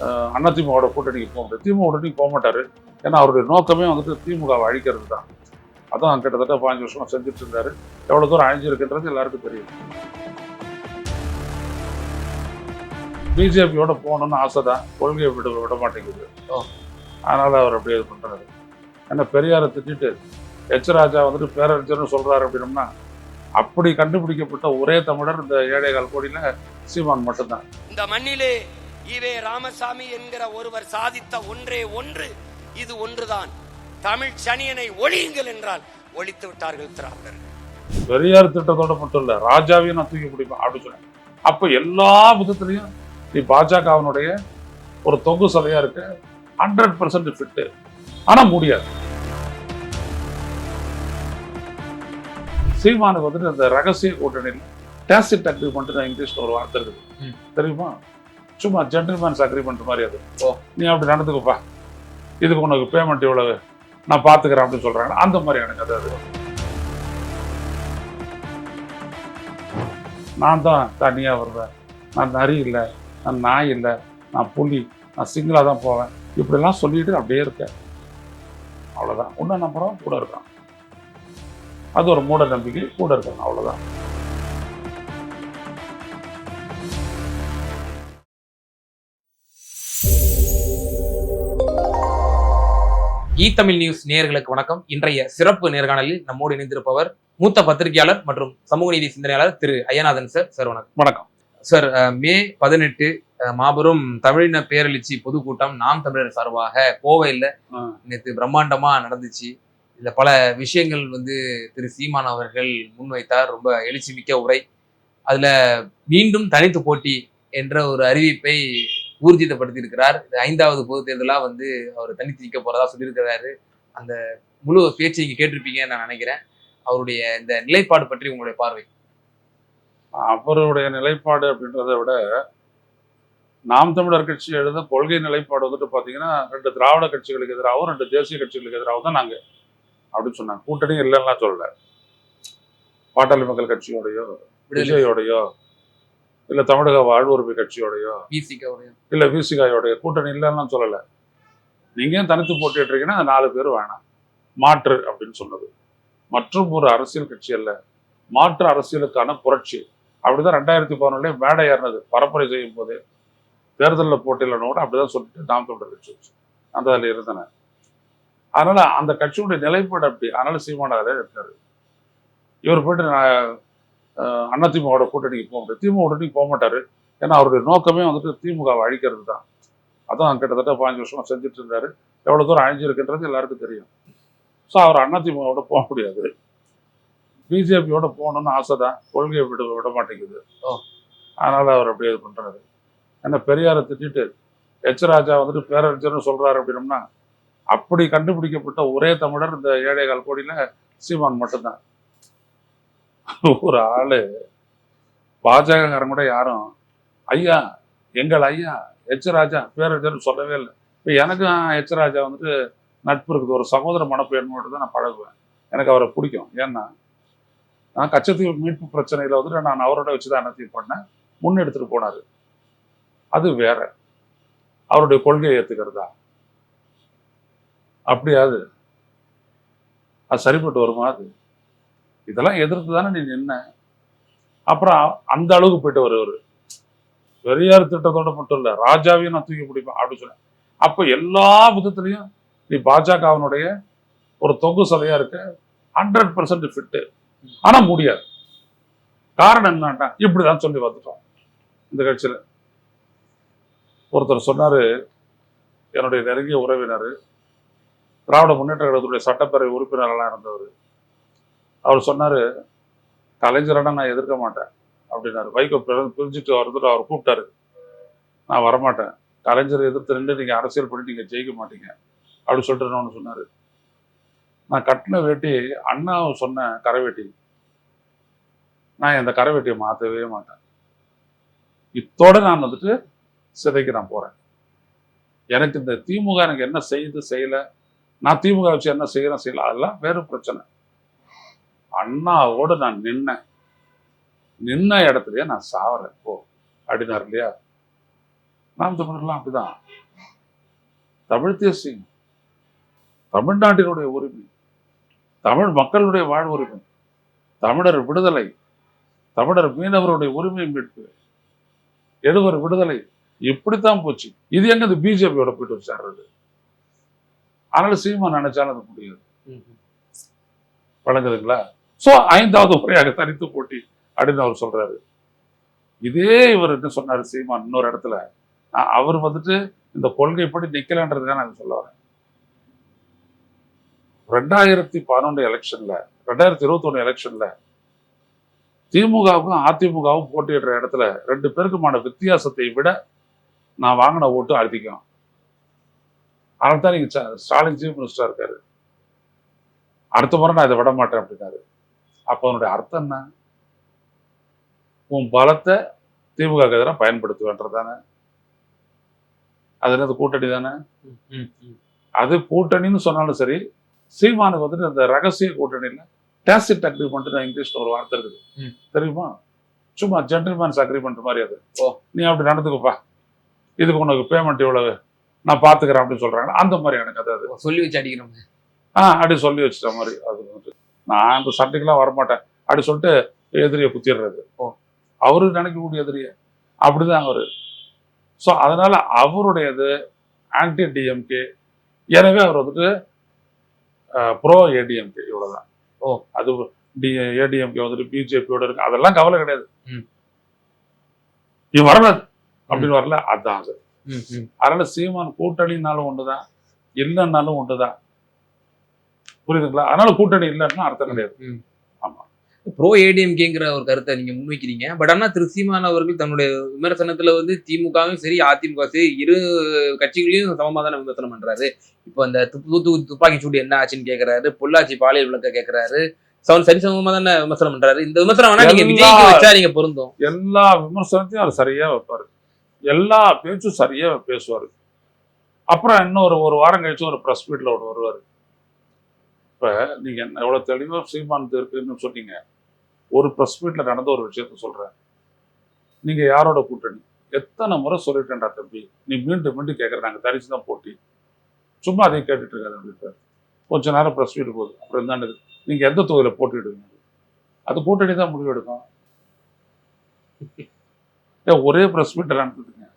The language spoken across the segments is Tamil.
அதிமுகவோட கூட்டணிக்கு போக முடியாது. திமுக கூட்டணிக்கு போக மாட்டாரு. ஏன்னா அவருடைய நோக்கமே வந்துட்டு திமுகவை அழிக்கிறது தான். அதான் கிட்டத்தட்ட பாஞ்சு வருஷமா செஞ்சுட்டு இருந்தாரு. எவ்வளவு தூரம் அழிஞ்சிருக்குன்றது எல்லாருக்கும் தெரியும். பிஜேபியோட போகணும்னு ஆசை தான் கொள்கையை விட விட மாட்டேங்குது அதனால அவர் அப்படியே இது பண்றாரு. ஏன்னா பெரியாரை திட்டிட்டு எச் ராஜா வந்துட்டு பேரறிஞர்னு சொல்றாரு அப்படின்னம்னா அப்படி கண்டுபிடிக்கப்பட்ட ஒரே தமிழர் இந்த ஏழைகால் கோடியில சீமான் மட்டும்தான். இந்த மண்ணிலே ஈவே ராமசாமி என்கிற ஒருவர் சாதித்த ஒன்றே ஒன்று இது ஒன்றுதான். தமிழ் சனியனை ஒழியுங்கள் என்றால் ஒழித்து விட்டார்கள் திராவிடர்கள் பெரியார் திட்டத்தோட மட்டும் இல்ல ராஜாவையும் நான் தூக்கி பிடிப்பேன் அப்படின்னு சொன்னேன். அப்ப எல்லா விதத்துலயும் நீ பாஜகவினுடைய ஒரு தொங்கு சதையா இருக்கு ஹண்ட்ரட் பர்சன்ட் ஃபிட்டு ஆனா முடியாது. சீமானுக்கு வந்துட்டு அந்த ரகசிய கூட்டணியில் டேசிட் அக்ரிமெண்ட் தான் இங்கிலீஷ்ல ஒரு வார்த்தை இருக்குது. தெரியுமா? சும்மா ஜென்டில்மேன்ஸ் அக்ரிமெண்ட் மாதிரி அது. ஓ. நீ அப்படி நடந்துக்குப்பா. இதுக்கு உனக்கு பேமெண்ட் இவ்வளவு நான் பார்த்துக்கிறேன் அப்படின்னு சொல்கிறாங்க அந்த மாதிரி எனக்கு அது. நான் தான் தனியாக வருவேன். நான் நரி இல்லை நான் நாய் இல்லை நான் புலி நான் சிங்கிளாக தான் போவேன். இப்படிலாம் சொல்லிட்டு அப்படியே இருக்கேன். அவ்வளோதான் உன்ன நம்புறோம் கூட இருக்கான். அது ஒரு மூட நம்பிக்கை கூட இருக்காங்க அவ்வளோதான் ஈ தமிழ் நியூஸ் நேயர்களுக்கு வணக்கம். இன்றைய சிறப்பு நேர்காணலில் நம்மோடு இணைந்திருப்பவர் மூத்த பத்திரிகையாளர் மற்றும் சமூக நீதி சிந்தனையாளர் திரு ஐயநாதன் சார். சார் வணக்கம். வணக்கம். சார் மே பதினெட்டு மாபெரும் தமிழின பேரெழுச்சி பொதுக்கூட்டம் நாம் தமிழர் சார்பாக கோவையில். நேற்று பிரம்மாண்டமா நடந்துச்சு. இதுல பல விஷயங்கள் வந்து திரு சீமான் அவர்கள் முன்வைத்தார். ரொம்ப எழுச்சி மிக்க உரை. அதுல மீண்டும் தனித்து போட்டி என்ற ஒரு அறிவிப்பை ஊர்ஜிதப்படுத்தியிருக்கிறார். இது ஐந்தாவது பொது தேர்தலா வந்து அவர் தனித்து நிற்க போறதா சொல்லியிருக்கிறாரு. அந்த முழு பேச்சை இங்க கேட்டிருப்பீங்கன்னு நான் நினைக்கிறேன். அவருடைய இந்த நிலைப்பாடு பற்றி உங்களுடைய பார்வை. அவருடைய நிலைப்பாடு அப்படின்றத விட நாம் தமிழர் கட்சி எழுத கொள்கை நிலைப்பாடு வந்துட்டு பார்த்தீங்கன்னா ரெண்டு திராவிட கட்சிகளுக்கு எதிராகவும் ரெண்டு தேசிய கட்சிகளுக்கு எதிராகவும் தான் நாங்கள் அப்படின்னு சொன்னாங்க. கூட்டணி இல்லைன்னா சொல்லல. பாட்டாளி மக்கள் கட்சியோடையோ விஜயோடையோ இல்லை தமிழக வாழ்வுரிமை கட்சியோடையோ பிசிக இல்லை விசிகாயோடைய கூட்டணி இல்லைன்னா சொல்லலை. நீங்கள் ஏன் தனித்து போட்டிட்டுறீங்கன்னா அந்த நாலு பேர் வேணாம். மாற்று அப்படின்னு சொன்னது மற்றும் ஒரு அரசியல் கட்சி அல்ல. மாற்று அரசியலுக்கான புரட்சி. அப்படிதான் ரெண்டாயிரத்தி பதினொன்றுலேயே மேடை ஏறினது. பரப்புரை செய்யும் போது தேர்தலில் போட்டியிலன்னு கூட அப்படிதான் சொல்லிட்டு நாம் தமிழர் கட்சி வச்சு. அந்த அதில் இருந்தன. அதனால அந்த கட்சியுடைய நிலைப்பாடு அப்படி. அதனால சீமானவரே இருக்காரு. இவர் போயிட்டு நான் அதிமுகவோட கூட்டணிக்கு போக முடியாது. திமுக கூட்டணிக்கு போக மாட்டாரு. ஏன்னா அவருடைய நோக்கமே வந்துட்டு திமுகவை அழிக்கிறது தான். அதான் கிட்டத்தட்ட பாஞ்சு வருஷமா செஞ்சுட்டு இருந்தாரு. எவ்வளவு தூரம் அழிஞ்சிருக்குன்றது எல்லாருக்கும் தெரியும். ஸோ அவர் அதிமுகவோட போக முடியாது. பிஜேபியோட போகணும்னு ஆசை தான் கொள்கையை விட விட மாட்டேங்குது. அதனால அவர் அப்படியே இது பண்றாரு. ஏன்னா பெரியாரை திட்டிட்டு எச் ராஜா வந்துட்டு பேரறிஞர்னு சொல்றாரு அப்படின்னம்னா அப்படி கண்டுபிடிக்கப்பட்ட ஒரே தமிழர் இந்த ஏழைகால் கோடியில சீமான் மட்டும்தான். ஒரு ஆளு. பாஜகக்காரன் கூட யாரும் ஐயா எங்கள் ஐயா எச் ராஜா பேரறிஞர்னு சொல்லவே இல்லை. இப்போ எனக்கும் எச் ராஜா வந்துட்டு நட்பு இருக்குது ஒரு சகோதர மனப்பெயர்மோடு தான் நான் பழகுவேன். எனக்கு அவரை பிடிக்கும். ஏன்னா நான் கச்சத்தீவு மீட்பு பிரச்சனையில் வந்துட்டு நான் அவரோட வச்சு தான் அனைத்தையும் பண்ணேன் முன்னெடுத்துட்டு போனாரு. அது வேற. அவருடைய கொள்கையை ஏத்துக்கிறதா? அப்படியாது. அது சரிப்பட்டு வருமா அது? இதெல்லாம் எதிர்த்து தானே நீ நின்ன. அப்புறம் அந்த அளவுக்கு போயிட்டு வருவார் பெரியார் திட்டத்தோட மட்டும் இல்ல ராஜாவையும் நான் தூக்கி பிடிப்பேன் அப்படின்னு சொன்னேன். அப்போ எல்லா விதத்துலயும் நீ பாஜகவினுடைய ஒரு தொகு சதையா இருக்க ஹண்ட்ரட் பர்சன்ட் ஃபிட்டு ஆனா முடியாது. காரணம் என்னன்னா இப்படிதான் சொல்லி வந்துட்டோம் இந்த கட்சியில. ஒருத்தர் சொன்னாரு என்னுடைய நெருங்கிய உறவினர் திராவிட முன்னேற்ற கழகத்துடைய சட்டப்பேரவை உறுப்பினரெல்லாம் இருந்தவர். அவர் சொன்னார் கலைஞரடா நான் எதிர்க்க மாட்டேன் அப்படின்னாரு. வைகோ பிரி- பிரிஞ்சுட்டு வந்துட்டு அவர் கூப்பிட்டாரு. நான் வரமாட்டேன். கலைஞரை எதிர்த்து நின்று நீங்க அரசியல் பண்ணி நீங்க ஜெயிக்க மாட்டீங்க அப்படின்னு சொல்லிட்டு ஒன்று சொன்னார். நான் கட்டின வேட்டி அண்ணா சொன்ன கரைவேட்டி நான் இந்த கரைவேட்டியை மாற்றவே மாட்டேன். இத்தோடு நான் வந்துட்டு சிதைக்கு நான் போறேன். எனக்கு இந்த திமுக எனக்கு என்ன செய்யுது செய்யல? நான் திமுக வச்சு என்ன செய்கிறேன் செய்யலை? அதெல்லாம் வேறு பிரச்சனை. அண்ணாவோட நான் நின்னேன். நின்ன இடத்துலயே நான் சாவறேன். போ அப்படின்னாரு இல்லையா? நாம் தமிழர்லாம் அப்படிதான். தமிழ் தேசியம். தமிழ்நாட்டினுடைய உரிமை. தமிழ் மக்களுடைய வாழ்வுரிமை தமிழர் விடுதலை. தமிழர் மீனவருடைய உரிமை மீட்பு. எழுவர் விடுதலை. இப்படித்தான் போச்சு. இது எங்க இந்த பிஜேபியோட போயிட்டு வச்சாடுறது அதனால சீமா நினைச்சாலும் அது முடியாது. வழங்குதுங்களா? ஸோ ஐந்தாவது முறையாக தனித்து போட்டி அப்படின்னு அவர் சொல்றாரு. இதே இவர் என்ன சொன்னார் சீமான் இன்னொரு இடத்துல. அவர் வந்துட்டு இந்த கொள்கைப்படி நிக்கலன்றதுக்காக நான் சொல்ல வரேன் ரெண்டாயிரத்தி பதினொன்று எலெக்ஷன்ல ரெண்டாயிரத்தி இருபத்தொன்னு எலெக்ஷன்ல திமுகவுக்கும் அதிமுகவும் போட்டியிடுற இடத்துல ரெண்டு பேருக்குமான வித்தியாசத்தை விட நான் வாங்கின ஓட்டு அதிகம். அதனால தான் நீங்கள் ஸ்டாலின் சீஃப் மினிஸ்டராக இருக்காரு. அடுத்த முறை நான் இதை விட மாட்டேன் அப்படின்னாரு. அப்போ அதனுடைய அர்த்தம் என்ன? உன் பலத்தை திமுக எதிராக பயன்படுத்துவேன்றதானே அது என்னது கூட்டணி தானே. அது கூட்டணின்னு சொன்னாலும் சரி சீமானுக்கு வந்துட்டு அந்த ரகசிய கூட்டணியில் டேசிட் அக்ரிமெண்ட் நான் இங்கிலீஷ்ல ஒரு வார்த்தை இருக்குது. தெரியுமா? சும்மா ஜென்டில்மேன்ஸ் அக்ரிமெண்ட் மாதிரி அது. ஓ. நீ அப்படி நடந்துக்கப்பா. இதுக்கு உனக்கு பேமெண்ட் இவ்வளவு நான் பார்த்துக்கிறேன் அப்படின்னு சொல்றாங்க அந்த மாதிரி எனக்கு அது. அது சொல்லி வச்சு அடிக்கிறோம். ஆ அப்படி சொல்லி வச்சிட்ட மாதிரி அது வந்துட்டு. நான் அந்த சண்டைக்கெல்லாம் வரமாட்டேன். அப்படி சொல்லிட்டு எதிரியை குத்திடுறது. ஓ. அவரு நினைக்கக்கூடிய எதிரியை. அப்படிதான் அவரு. ஸோ அதனால அவருடையது ஆன்டி டிஎம்கே எனவே அவர் வந்துட்டு ப்ரோ ஏடிஎம்கே இவ்வளவுதான். ஓ. அது டி ஏடிஎம்கே வந்துட்டு பிஜேபியோட இருக்கு. அதெல்லாம் கவலை கிடையாது. இது வரல. அப்படின்னு வரல அதான் அது. அதனால சீமான் கூட்டணினாலும் ஒண்ணுதான் இல்லைன்னாலும் ஒண்ணுதான். புரியுதுங்களா? அதனால கூட்டணி இல்லைன்னா அர்த்தம் கிடையாது. ஆமா. ப்ரோ ஏடிஎம்கேங்கிற ஒரு கருத்தை நீங்க முன்வைக்கிறீங்க. பட் ஆனா திரு சீமான் அவர்கள் தன்னுடைய விமர்சனத்துல வந்து திமுகவும் சரி அதிமுக சரி இரு கட்சிகளையும் சமமா தானே விமர்சனம் பண்றாரு. இப்போ அந்த து- தூத்துக்குடி துப்பாக்கி சூடு என்ன ஆச்சுன்னு கேக்குறாரு பொள்ளாச்சி பாலியல் விளக்க கேக்குறாரு. சவன் சரிசமமா தானே விமர்சனம் பண்றாரு. இந்த விமர்சனம் வேணா நீங்க விஜய்க்கு வச்சா நீங்க பொருந்தும். எல்லா விமர்சனத்தையும் அவர் சரியா வைப்பாரு. எல்லா பேச்சும் சரியா பேசுவாரு. அப்புறம் இன்னொரு ஒரு வாரம் கழிச்சு ஒரு ப்ரெஸ் மீட்ல ஒன்று வருவாரு. இப்போ நீங்க என்ன தெளிவாக தெளிவா சீமான் இருக்குன்னு சொன்னீங்க. ஒரு ப்ரெஸ் மீட்டில் நடந்த ஒரு விஷயத்த சொல்கிறேன் நீங்க யாரோட கூட்டணி? எத்தனை முறை சொல்லிட்டேன்டா தம்பி. நீ மீண்டும் மீண்டும் கேட்குற நாங்கள் தரிசு தான் போட்டி. சும்மா அதையும் கேட்டுட்டு இருக்காது அப்படின்ட்டு கொஞ்ச நேரம் ப்ரெஸ் மீட் போகுது. அப்புறம் என்ன நீங்க எந்த தொகுதியில் போட்டிடுவீங்க அது கூட்டணி தான் முடிவெடுக்கும் ஏன் ஒரே ப்ரெஸ் மீட் நடந்ததுங்க.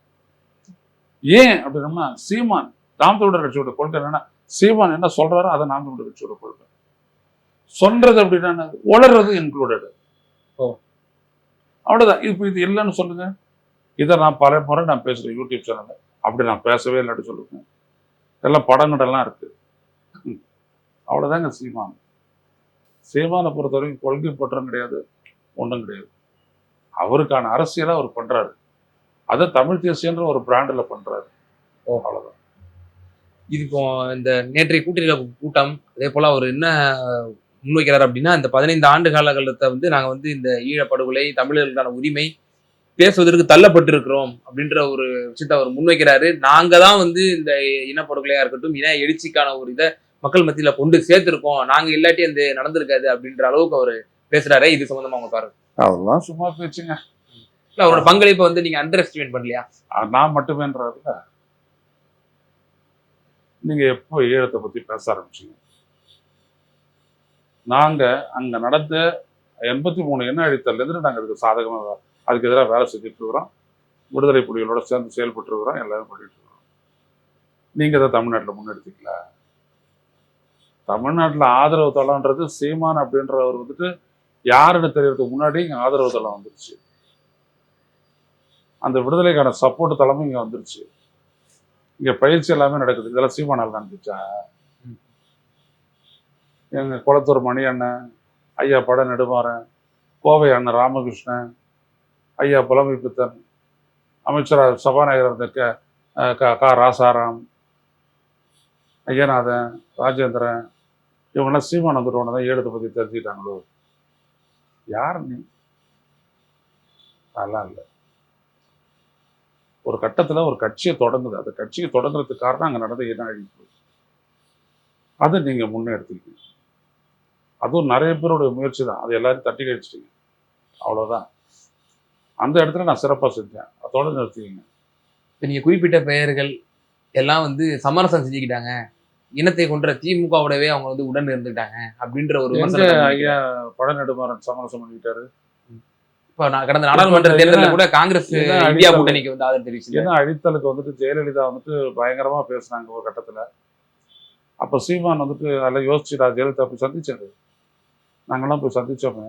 ஏன் அப்படின்னா சீமான் நாம் தமிழர் கட்சியோட கொள்கை என்னன்னா சீமான் என்ன சொல்றாரோ அதை நாம் தமிழர் கட்சியோட கொள்கை சொல்றது அப்படின்னா? உளறது இன்க்ளூடட் ஓ. அவ்வளவுதான். இப்போ இது இல்லைன்னு சொல்லுங்க. இதை நான் பல முறை நான் பேசுறேன் யூடியூப் சேனல்ல அப்படி நான் பேசவே இல்லைன்னு சொல்லுங்க எல்லாம் படங்கடெல்லாம் இருக்கு. ம். அவ்வளவுதாங்க சீமான். சீமானை பொறுத்த வரைக்கும் கொள்கை பற்றம் கிடையாது ஒன்றும் கிடையாது. அவருக்கான அரசியலை அவர் பண்றாரு. அதை தமிழ் தேசியன்ற ஒரு பிராண்டில் பண்றாரு. ஓ. அவ்வளவுதான். இது இப்போ இந்த நேற்றைய கூட்டணி கூட்டம் அதே போல அவர் என்ன முன்வைக்கிறார் அப்படின்னா இந்த பதினைந்து ஆண்டு காலகட்டத்தை வந்து நாங்க வந்து இந்த ஈழப்படுகொலை தமிழர்களுக்கான உரிமை பேசுவதற்கு தள்ளப்பட்டிருக்கிறோம் அப்படின்ற ஒரு விஷயத்தை அவர் முன்வைக்கிறாரு. நாங்க தான் வந்து இந்த இனப்படுகொலையா இருக்கட்டும் இன எழுச்சிக்கான ஒரு இதை மக்கள் மத்தியில கொண்டு சேர்த்திருக்கோம். நாங்க இல்லாட்டி அந்த நடந்திருக்காது அப்படின்ற அளவுக்கு அவர் பேசுறாரு. இது சம்பந்தமா அவங்க பாருங்க அதெல்லாம் சும்மா பேச்சுங்க. இல்ல அவரோட பங்களிப்பை வந்து நீங்க அண்டர் எஸ்டிமேட் பண்ணலையா நான் மட்டுமேன்றதுல நீங்க எப்போ ஈழத்தை பத்தி பேச ஆரம்பிச்சீங்க? நாங்க அங்க நடந்த எண்பத்தி மூணு எண்ண அழித்தல்ல இருந்து நாங்க அதுக்கு சாதகமா அதுக்கு எதிராக வேலை செஞ்சுட்டு இருக்கிறோம். விடுதலை புலிகளோட சேர்ந்து செயல்பட்டு இருக்கிறோம். எல்லாரும் பண்ணிட்டு இருக்கிறோம். நீங்க தான் தமிழ்நாட்டில் முன்னெடுத்தீங்கள? தமிழ்நாட்டில் ஆதரவு தளம்ன்றது சீமான் அப்படின்றவர் வந்துட்டு யாருன்னு தெரியறதுக்கு முன்னாடி இங்க ஆதரவு தளம் வந்துருச்சு. அந்த விடுதலைக்கான சப்போர்ட் தளமும் இங்க வந்துருச்சு. இங்க பயிற்சி எல்லாமே நடக்குது. இதெல்லாம் சீமானால் நடந்துச்சா ம். எங்க குளத்தூர் மணி அண்ணன் ஐயா பட நெடுமாறன் கோவை அண்ணன் ராமகிருஷ்ணன் ஐயா புலமை பித்தன் அமைச்சராக சபாநாயகர் இருந்த க க- கா ராசாராம் ஐயநாதன் ராஜேந்திரன் இவங்கெல்லாம் சீமான் வந்துடுவோம் தான் ஏழு பற்றி தெரிஞ்சுக்கிட்டாங்களோ? யார் நீ? அதெல்லாம் இல்லை. ஒரு கட்டத்துல ஒரு கட்சியை தொடங்குது. அந்த கட்சியை தொடங்குறதுக்கு காரணம் அங்க நடந்த இன அழிப்பு அதை நீங்க முன்னெடுத்துக்கீங்க அதுவும் நிறைய பேருடைய முயற்சி தான். அது எல்லாரும் தட்டி கழிச்சிட்டீங்க. அவ்வளவுதான். அந்த இடத்துல நான் சிறப்பா செஞ்சேன். அதோட நிறுத்திக்கிங்க. இப்ப நீங்க குறிப்பிட்ட பெயர்கள் எல்லாம் வந்து சமரசம் செஞ்சுக்கிட்டாங்க. இனத்தை கொன்ற திமுகவோடவே அவங்க வந்து உடன் இருந்துட்டாங்க அப்படின்ற ஒரு ஐயா பழநெடுமாறன் சமரசம் பண்ணிக்கிட்டாரு? இப்ப நான் கடந்த நாடாளுமன்ற தேர்தலில் கூட காங்கிரஸ் இந்தியா கூட்டணிக்கு வந்து ஆதரவு தெரிவிச்சு ஏன்னா அழித்தலுக்கு வந்துட்டு ஜெயலலிதா வந்துட்டு பயங்கரமா பேசுனாங்க ஒரு கட்டத்துல. அப்ப சீமான் வந்துட்டு அதெல்லாம் யோசிச்சு நான் ஜெயலலிதா போய் சந்திச்சாரு. நாங்கெல்லாம் போய் சந்திச்சோமே.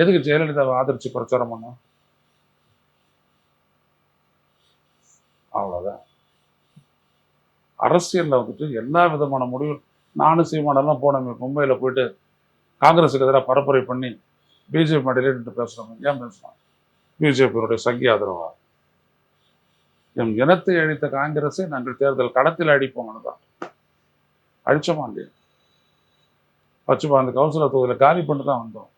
எதுக்கு ஜெயலலிதாவை ஆதரிச்சு பிரச்சாரம் பண்ணோம் அவ்வளவுதான். அரசியல்ல வந்துட்டு எல்லா விதமான முடிவு நானும் சீமானெல்லாம் போனோமே மும்பையில போயிட்டு காங்கிரஸுக்கு எதிராக பரப்புரை பண்ணி பிஜேபி மடியிலே நின்று பேசுறோம். ஏன் பேசுறோம்? பிஜேபியினுடைய சங்கி ஆதரவா எம் இனத்தை அழித்த காங்கிரஸை நாங்கள் தேர்தல் களத்தில் அடிப்போம்னு தான் அழிச்சோமா இல்லையா வச்சுப்பா அந்த கவுன்சிலர் தொகுதியில் காலி பண்ணிட்டு தான் வந்தோம்.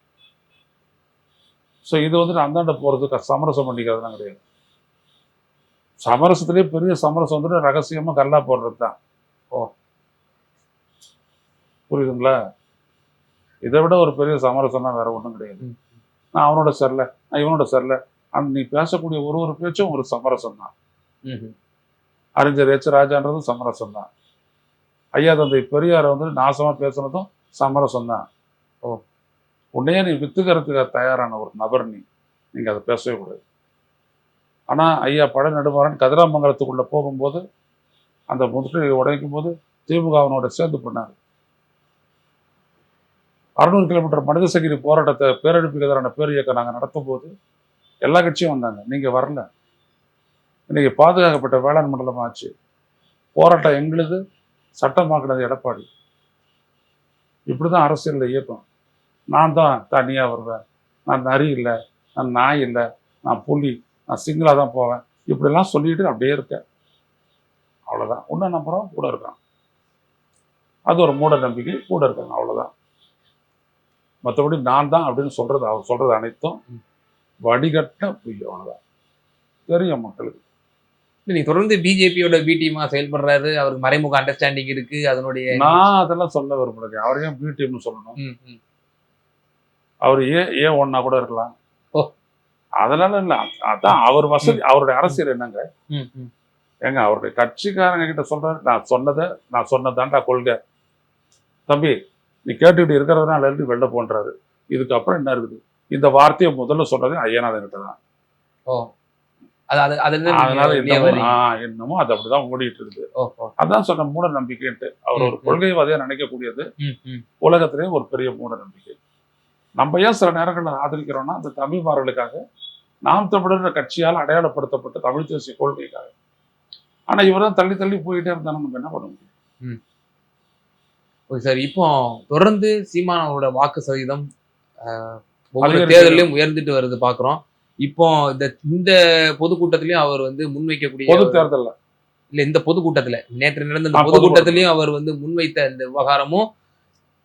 ஸோ இது வந்துட்டு அந்தாண்ட போகிறதுக்கு சமரசம் பண்ணிக்கிறதுலாம் கிடையாது. சமரசத்திலே பெரிய சமரசம் வந்துட்டு ரகசியமா கல்லா போடுறது தான் ஓ புரியுதுங்களா? இதை விட ஒரு பெரிய சமரசம்லாம் வேற ஒன்றும் கிடையாது. நான் அவனோட சரில நான் இவனோட சரில. அந்த நீ பேசக்கூடிய ஒரு ஒரு பேச்சும் ஒரு சமரசம் தான். அறிஞர் எச் ராஜான்றதும் சமரசம் தான் ஐயா தந்தை பெரியாரை வந்து நாசமா பேசுனதும் சமரசம் தான் ஓ உன்னையே நீ வித்துக்கிறதுக்கு தயாரான ஒரு நபர் நீ. நீங்க அதை பேசவே கூடாது. ஆனா ஐயா பழ நெடுமாறன் கதிராமங்கலத்துக்குள்ள போகும்போது அந்த முற்றுகையை உடைக்கும் போது திமுக அவனோட சேர்ந்து பண்ணாரு. அறுநூறு கிலோமீட்டர் மனித சங்கிலி போராட்டத்தை பேரழிப்புக்கு எதிரான பேர் இயக்கம் நாங்கள் நடத்தும் போது எல்லா கட்சியும் வந்தாங்க. நீங்க வரல. இன்றைக்கி பாதுகாக்கப்பட்ட வேளாண் மண்டலம் ஆச்சு. போராட்டம் எங்களுது சட்டமாக்குனது எடப்பாடி. இப்படிதான் அரசியலில் இயக்கம். நான் தான் தனியாக வருவேன். நான் நரி இல்லை நான் நாய் இல்லை நான் புலி நான் சிங்கிளாக தான் போவேன். இப்படிலாம் சொல்லிட்டு அப்படியே இருக்கேன். அவ்வளோதான் உன்ன நம்புறோம் கூட இருக்கான். அது ஒரு மூட நம்பிக்கை. கூட இருக்காங்க அவ்வளோதான் மற்றபடி நான் தான் அப்படின்னு சொல்றது அவர் சொல்றது அனைத்தும் வடிகட்ட பொய் அவ்வளவுதான் தெரியும் மக்களுக்கு. இல்ல, நீங்க தொடர்ந்து பிஜேபியோட பி டீமா செயல்படுறாரு அவருக்கு மறைமுக அண்டர்ஸ்டாண்டிங் இருக்கு அதனுடைய நான் அதெல்லாம் சொல்ல விரும்புறேன் அவர் ஏன் பி டீம்னு சொல்லணும். அவர் ஏன் ஏன் ஒன்னா கூட இருக்கலாம். அதனால இல்ல அதான் அவர் வசதி அவருடைய அரசியல் என்னங்க. ஏங்க அவருடைய கட்சிக்காரங்க கிட்ட சொல்றாரு நான் சொன்னதை நான் சொன்னதாண்டா கொள்கை. தம்பி நீ கேட்டுக்கிட்டு இருக்கிறதுனால இருந்து வெளில போன்றாரு. இதுக்கப்புறம் என்ன இருக்குது? இந்த வார்த்தையை முதல்ல சொல்றது ஐயனாதன் கிட்ட தான் அதனால இன்னமும் அது அப்படிதான் ஓடிட்டு இருக்குது. அதான் சொன்ன மூட நம்பிக்கைன்ட்டு. அவர் ஒரு. கொள்கைவாதியா நினைக்கக்கூடியது. ம், ம். உலகத்திலே ஒரு பெரிய மூட நம்பிக்கை. நம்ம ஏன் சில நேரங்களில் ஆதரிக்கிறோம்னா அந்த தமிழ்மார்களுக்காக நாம் தமிழர் கட்சியால் அடையாளப்படுத்தப்பட்ட தமிழ் தேசிய கொள்கைக்காக. ஆனா இவரும் தள்ளி தள்ளி போயிட்டே இருந்தாலும் நம்ம என்ன பண்ண முடியும்? ஓகே சார் இப்போ தொடர்ந்து சீமானோட வாக்கு சதவீதம் ஒவ்வொரு. தேர்தலையும் உயர்ந்துட்டு வருது பாக்குறோம். இப்போ இந்த இந்த பொதுக்கூட்டத்திலயும் அவர் வந்து முன்வைக்கக்கூடிய பொது தேர்தல்ல. இல்ல இந்த பொதுக்கூட்டத்துல நேற்று நடந்த இந்த பொதுக்கூட்டத்திலயும் அவர் வந்து முன்வைத்த இந்த விவகாரமும்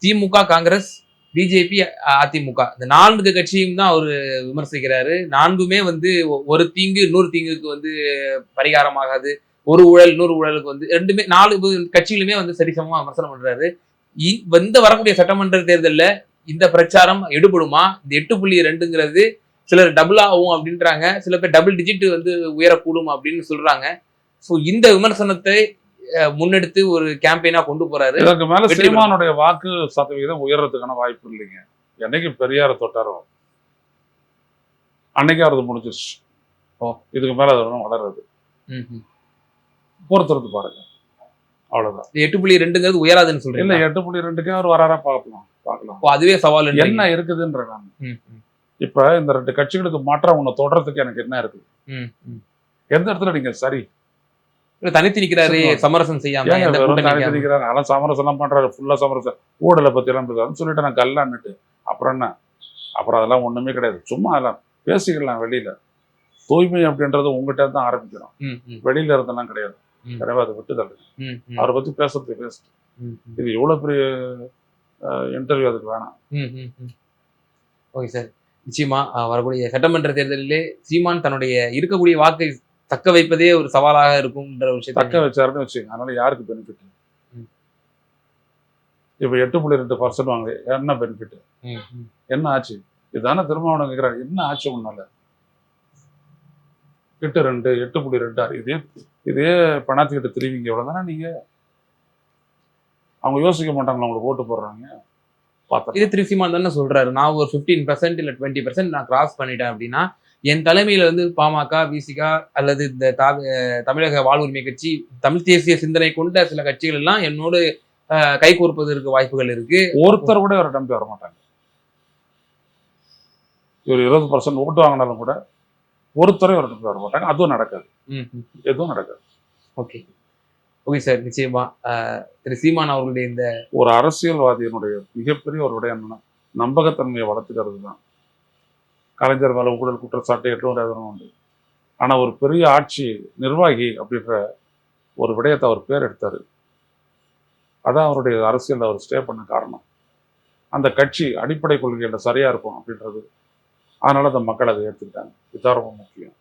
திமுக காங்கிரஸ் பிஜேபி அதிமுக. இந்த நான்கு கட்சியும் தான் அவர் விமர்சிக்கிறாரு. நான்குமே வந்து ஒரு தீங்கு இன்னொரு தீங்குக்கு வந்து பரிகாரமாகாது. ஒரு ஊழல் இன்னொரு ஊழலுக்கு வந்து ரெண்டுமே நாலு கட்சிகளுமே வந்து சரிசமமா விமர்சனம் பண்றாரு. இந்த வரக்கூடிய சட்டமன்ற தேர்தல்ல இந்த பிரச்சாரம் எடுபடுமா? இந்த எட்டு புள்ளி ரெண்டுங்கிறது சிலர் டபுள் ஆகும் அப்படின்றாங்க. சில பேர் டபுள் டிஜிட் வந்து உயரக்கூடும் அப்படின்னு சொல்றாங்க. ஸோ இந்த விமர்சனத்தை முன்னெடுத்து ஒரு கேம்பெயினா கொண்டு போறாரு. இதற்கு மேல சீமானுடைய வாக்கு சதவிகிதம் உயர்றதுக்கான வாய்ப்பு இல்லைங்க. என்னைக்கு பெரியார தொட்டாரோ அன்னைக்கு அவரது முடிஞ்சிருச்சு. ஓ. இதுக்கு மேல அது ஒண்ணும் வளராது. பொறுத்திருந்து பாருங்க. அவ்வளவுதான். எட்டு புள்ளி ரெண்டுங்கிறது உயராதுன்னு இல்ல சொல்றீங்க எட்டு புள்ளி ரெண்டுக்கே அவர் வராரா பார்க்கலாம். பார்க்கலாம். அதுவே சவால் என்ன இருக்குதுன்ற நான் இப்ப இந்த ரெண்டு கட்சிகளுக்கு மாற்றம் உன்னை தொடர்றதுக்கு எனக்கு என்ன இருக்கு எந்த இடத்துல நீங்க சரி? தனித்து நிக்கிறாரு. சமரசம் செய்யாம தனித்து. நிக்கிறாங்க அதெல்லாம் சமரசம் எல்லாம் பண்றாரு ஃபுல்லா சமரசம். ஊழலை பத்தி எல்லாம் பேசுறாருன்னு சொல்லிட்டு நான் கல்லான்னுட்டு அப்புறம் என்ன? அப்புறம் அதெல்லாம் ஒண்ணுமே கிடையாது. சும்மா அதெல்லாம் பேசிக்கலாம் வெளியில. தூய்மை அப்படின்றது உங்ககிட்ட தான் ஆரம்பிக்கிறோம். வெளியில இருந்தெல்லாம் கிடையாது. கிடையாது அதை விட்டு ம், அவரை பத்தி பேசுறது ம். இது எவ்வளவு பெரிய இன்டர்வியூ அதுக்கு வேணாம். ஓகே சார் நிச்சயமா வரக்கூடிய சட்டமன்ற தேர்தலிலே சீமான் தன்னுடைய இருக்கக்கூடிய வாக்கை தக்க வைப்பதே ஒரு சவாலாக இருக்கும்ன்ற ஒரு தக்க வச்சாருன்னு வச்சுங்க அதனால யாருக்கு பெனிஃபிட். இப்ப எட்டு புள்ளி ரெண்டு பர்சன்ட் வாங்க என்ன பெனிஃபிட். என்ன ஆச்சு? இதுதானே திருமாவளவன் கேட்கிறாரு என்ன ஆச்சு உன்னால? எட்டு ரெண்டு எட்டு புள்ளி ரெண்டு ஆறு இதே இதே பணத்துக்கிட்ட திருவிங்க எவ்வளோ தானே நீங்க? அவங்க யோசிக்க மாட்டாங்களா உங்களுக்கு ஓட்டு போடுறாங்க? பார்த்தா இது திரு சீமான் தானே சொல்றாரு. நான் ஒரு ஃபிஃப்டீன் பர்சன்ட் இல்ல டுவெண்ட்டி பர்சன்ட் நான் கிராஸ் பண்ணிட்டேன் அப்படின்னா என் தலைமையில வந்து பாமக விசிகா அல்லது இந்த தமிழக வாழ்வுரிமை கட்சி தமிழ் தேசிய சிந்தனை கொண்ட சில கட்சிகள் எல்லாம் என்னோடு கை கோர்ப்பதற்கு வாய்ப்புகள் இருக்கு. ஒருத்தர் கூட இவரை நம்பி வர மாட்டாங்க இவர் இருபது பர்சன்ட் ஓட்டு வாங்கினாலும் கூட ஒருத்தரை இவரை நம்பி வர மாட்டாங்க அதுவும் நடக்காது. எதுவும் நடக்காது. ஓகே. ஓகே சார் நிச்சயமா. திரு சீமான் அவர்களுடைய இந்த ஒரு அரசியல்வாதியினுடைய மிகப்பெரிய ஒரு விடயம் என்னன்னா நம்பகத்தன்மையை வளர்த்துக்கிறது தான். கலைஞர் மேல ஊழல் குற்றச்சாட்டு எதுவும் உண்டு ஆனா ஒரு பெரிய ஆட்சி நிர்வாகி அப்படின்ற ஒரு விடயத்தை அவர் பேர் எடுத்தாரு. அதான் அவருடைய அரசியல் அவர் ஸ்டே பண்ண காரணம். அந்த கட்சி அடிப்படை கொள்கையில் சரியா இருக்கும் அப்படின்றது அதனால அந்த மக்கள் அதை எடுத்துக்கிட்டாங்க இதுதான் ரொம்ப முக்கியம்.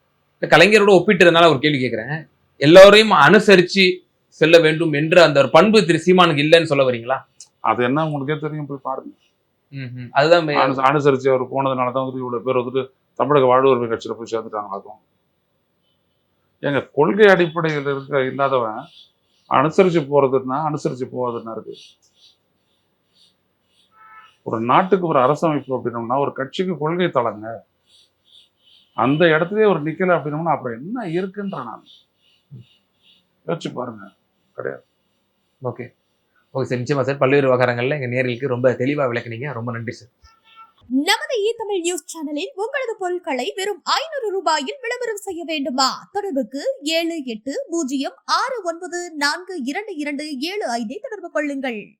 கலைஞரோட ஒப்பிட்டதுனால ஒரு கேள்வி கேட்கிறேன். எல்லோரையும் அனுசரிச்சு செல்ல வேண்டும் என்ற அந்த ஒரு பண்பு திரு சீமானுக்கு இல்லைன்னு சொல்ல வரீங்களா? அது என்ன உங்களுக்கே தெரியும் போய் பாருங்க. அதுதான் அனுசரிச்சு அவர் போனதுனால தான் வந்துட்டு இவ்வளவு பேர் வந்துட்டு தமிழக வாழ்வுரிமை கட்சியில போய் சேர்ந்துட்டாங்களாக்கும் எங்க கொள்கை அடிப்படையில் இருக்க இல்லாதவன் அனுசரிச்சு போறதுன்னா அனுசரிச்சு போவதுன்னா இருக்கு. ஒரு நாட்டுக்கு ஒரு அரசமைப்பு அப்படின்னோம்னா ஒரு கட்சிக்கு கொள்கை தளங்க. அந்த இடத்துலயே ஒரு நிக்கல அப்படின்னோம்னா அப்புறம் என்ன இருக்குன்ற நான். யோசிச்சு பாருங்க. ஓகே. Okay sir. நிச்சயமா சார். பல்வேறு விவகாரங்கள்ல எங்க நேர்களுக்கு ரொம்ப தெளிவா விளக்குனீங்க. ரொம்ப நன்றி சார். நமது இ தமிழ் நியூஸ் சேனலில் உங்களது பொருட்களை வெறும் ஐநூறு ரூபாயில் விளம்பரம் செய்ய வேண்டுமா? தொடர்புக்கு ஏழு எட்டு பூஜ்ஜியம் ஆறு ஒன்பது நான்கு இரண்டு இரண்டு ஏழு ஐந்தை தொடர்பு கொள்ளுங்கள்.